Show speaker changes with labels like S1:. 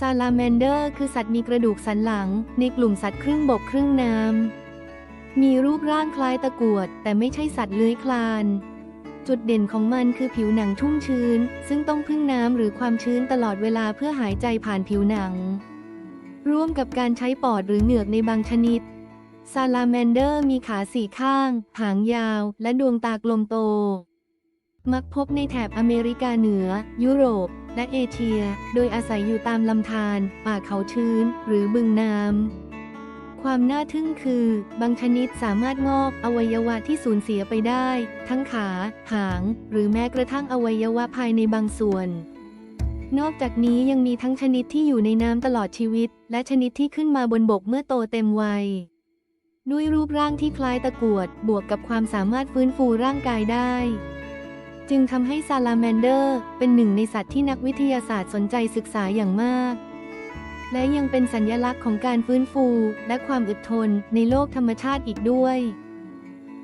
S1: ซาลาแมนเดอร์ คือสัตว์มีกระดูกสันหลัง ในกลุ่มสัตว์ครึ่งบกครึ่งน้ำ มีรูปร่างคล้ายตะกวด แต่ไม่ใช่สัตว์เลื้อยคลาน จุดเด่นของมันคือผิวหนังชุ่มชื้น ซึ่งต้องพึ่งน้ำหรือความชื้นตลอดเวลาเพื่อหายใจผ่านผิวหนัง ร่วมกับการใช้ปอดหรือเหงือกในบางชนิด ซาลาแมนเดอร์มีขาสี่ข้าง หางยาว และดวงตากลมโต มักพบในแถบอเมริกาเหนือ ยุโรป และเอเชีย โดยอาศัยอยู่ตามลำธาร ป่าเขาชื้น หรือบึงน้ำ ความน่าทึ่งคือ บางชนิดสามารถงอกอวัยวะที่สูญเสียไปได้ ทั้งขา หาง หรือแม้กระทั่งอวัยวะภายในบางส่วน นอกจากนี้ยังมีทั้งชนิดที่อยู่ในน้ำตลอดชีวิต และชนิดที่ขึ้นมาบนบกเมื่อโตเต็มวัยด้วยรูปร่างที่คล้ายตะกรวด บวกกับความสามารถฟื้นฟูร่างกายได้ จึงทำให้ซาลาแมนเดอร์ เป็นหนึ่งในสัตว์ที่นักวิทยาศาสตร์สนใจศึกษาอย่างมาก และยังเป็นสัญลักษณ์ของการฟื้นฟู และความอดทนในโลกธรรมชาติอีกด้วย